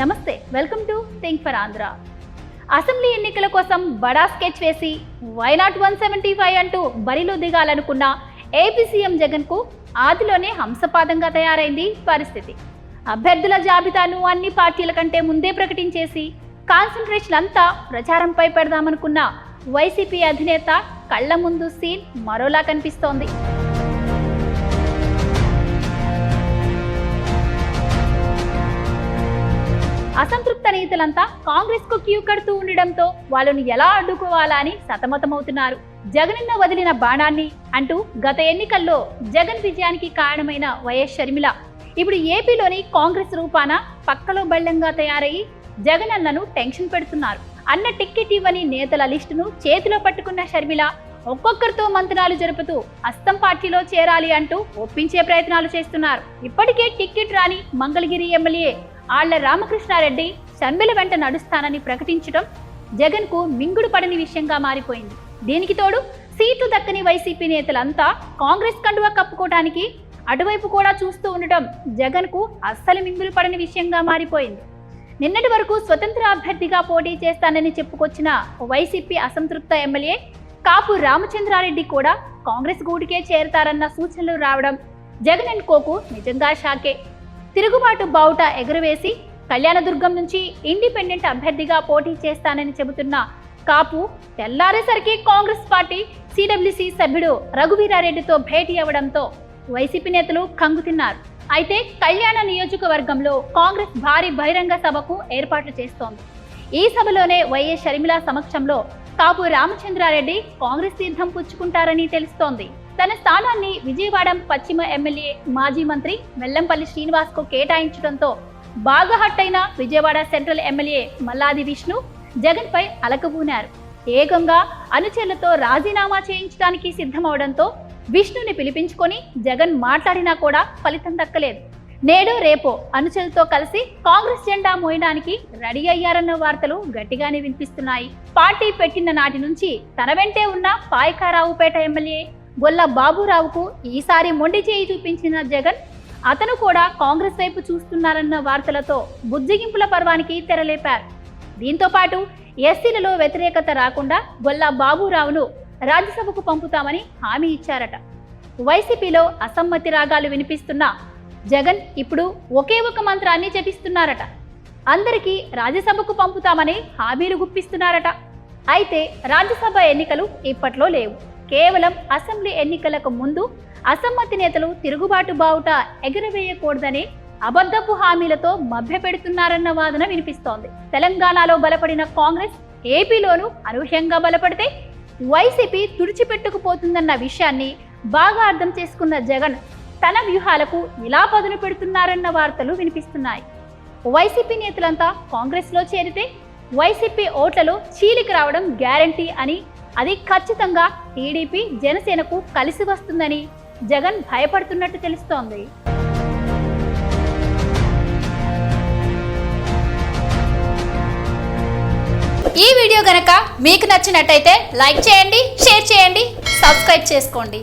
నమస్తే welcome to think for Andhra. Assembly ఎన్నికల కోసం బడా స్కెచ్ వేసి వైనాట్ వన్ సెవెంటీ ఫైవ్ అంటూ బరిలో దిగాలనుకున్న ఏపీ సీఎం జగన్కు ఆదిలోనే హంసపాదంగా తయారైంది పరిస్థితి. అభ్యర్థుల జాబితాను అన్ని పార్టీల కంటే ముందే ప్రకటించేసి కాన్సన్ట్రేషన్ అంతా ప్రచారంపై పెడదామనుకున్న వైసీపీ అధినేత కళ్ళ ముందు సీన్ మరోలా కనిపిస్తోంది. నేతలంతా కాంగ్రెస్కు క్యూ కడుతూ ఉండడంతో వాళ్ళను ఎలా అడ్డుకోవాలా అని సతమతమవుతున్నారు. జగనన్న వదిలిన బాణాన్ని అంటూ గత ఎన్నికల్లో జగన్ విజయానికి కారణమైన వైఎస్ షర్మిల. ఇప్పుడు ఏపీలోని కాంగ్రెస్ రూపాన పక్కలో బళ్ళంగా తయారయ్యి జగనన్నను టెన్షన్ పెడుతున్నారు. అన్న టిక్కెట్ ఇవ్వని నేతల లిస్టును చేతిలో పట్టుకున్న షర్మిల ఒక్కొక్కరితో మంతనాలు జరుపుతూ అస్తం పార్టీలో చేరాలి అంటూ ఒప్పించే ప్రయత్నాలు చేస్తున్నారు. ఇప్పటికే టిక్కెట్ రాని మంగళగిరి ఎమ్మెల్యే ఆళ్ళ రామకృష్ణారెడ్డి షర్మిల వెంట నడుస్తానని ప్రకటించడం జగన్కు మింగుడు పడని విషయంగా మారిపోయింది. దీనికి తోడు? సీటు దక్కని వైసీపీ నేతలంతా కాంగ్రెస్ కండువా కప్పుకోవడానికి అటువైపు కూడా చూస్తూ ఉండటం జగన్కు అస్సలు మింగులు పడని విషయంగా మారిపోయింది. నిన్నటి వరకు స్వతంత్ర అభ్యర్థిగా పోటీ చేస్తానని చెప్పుకొచ్చిన వైసీపీ అసంతృప్త ఎమ్మెల్యే కాపు రామచంద్రారెడ్డి కూడా కాంగ్రెస్ గూడికే చేరతారన్న సూచనలు రావడం జగన్ అండ్ కోకు నిజంగా షాకే. తిరుగుబాటు బావుట ఎగురవేసి కళ్యాణదుర్గం నుంచి ఇండిపెండెంట్ అభ్యర్థిగా పోటీ చేస్తానని చెబుతున్న కాపు తెల్లారేసరికి కాంగ్రెస్ పార్టీ సిడబ్ల్యూసి సభ్యుడు రఘువీరారెడ్డితో భేటీ అవ్వడంతో వైసీపీ నేతలు కంగు తిన్నారు. అయితే కళ్యాణ నియోజకవర్గంలో కాంగ్రెస్ భారీ బహిరంగ సభకు ఏర్పాట్లు చేస్తోంది. ఈ సభలోనే వైఎస్ షర్మిల సమక్షంలో కాపు రామచంద్రారెడ్డి కాంగ్రెస్ తీర్థం పుచ్చుకుంటారని తెలుస్తోంది. తన స్థానాన్ని విజయవాడ పశ్చిమ ఎమ్మెల్యే మాజీ మంత్రి వెల్లంపల్లి శ్రీనివాస్కు కేటాయించడంతో బాగా హట్ అయిన విజయవాడ సెంట్రల్ ఎమ్మెల్యే మల్లాది విష్ణు జగన్పై అలకబూనారు. ఏకంగా అనుచరులతో రాజీనామా చేయించడానికి సిద్ధమవడంతో విష్ణుని పిలిపించుకొని జగన్ మాట్లాడినా కూడా ఫలితం దక్కలేదు. నేడు రేపో అనుచరులతో కలిసి కాంగ్రెస్ జెండా మోయడానికి రెడీ అయ్యారన్న వార్తలు గట్టిగానే వినిపిస్తున్నాయి. పార్టీ పెట్టిన నాటి నుంచి తన వెంటే ఉన్న పాయకారావుపేట ఎమ్మెల్యే గొల్ల బాబురావుకు ఈసారి మొండి చేయి చూపించిన జగన్ అతను కూడా కాంగ్రెస్ వైపు చూస్తున్నారన్న వార్తలతో బుజ్జగింపుల పర్వానికి తెరలేపారు. దీంతో పాటు ఎస్సీలలో వ్యతిరేకత రాకుండా గొల్ల బాబురావును రాజ్యసభకు పంపుతామని హామీ ఇచ్చారట. వైసీపీలో అసమ్మతి రాగాలు వినిపిస్తున్న జగన్ ఇప్పుడు ఒకే ఒక మంత్రాన్ని జపిస్తున్నారట. అందరికీ రాజ్యసభకు పంపుతామని హామీలు గుప్పిస్తున్నారట. అయితే రాజ్యసభ ఎన్నికలు ఇప్పట్లో లేవు. కేవలం అసెంబ్లీ ఎన్నికలకు ముందు అసమ్మతి నేతలు తిరుగుబాటు బావుట ఎగురవేయకూడదనే అబద్ధపు హామీలతో మభ్యపెడుతున్నారన్న వాదన వినిపిస్తోంది. తెలంగాణలో బలపడిన కాంగ్రెస్ ఏపీలోనూ అనూహ్యంగా బలపడితే వైసీపీ తుడిచిపెట్టుకుపోతుందన్న విషయాన్ని బాగా అర్థం చేసుకున్న జగన్ తన వ్యూహాలకు ఇలా పదును పెడుతున్నారన్న వార్తలు వినిపిస్తున్నాయి. వైసీపీ నేతలంతా కాంగ్రెస్లో చేరితే వైసీపీ ఓట్లలో చీలికి రావడం గ్యారంటీ అని అది ఖచ్చితంగా టీడీపీ జనసేనకు కలిసి వస్తుందని జగన్ భయపడుతున్నట్టు తెలుస్తోంది. ఈ వీడియో గనక మీకు నచ్చినట్టయితే లైక్ చేయండి షేర్ చేయండి సబ్స్క్రైబ్ చేసుకోండి.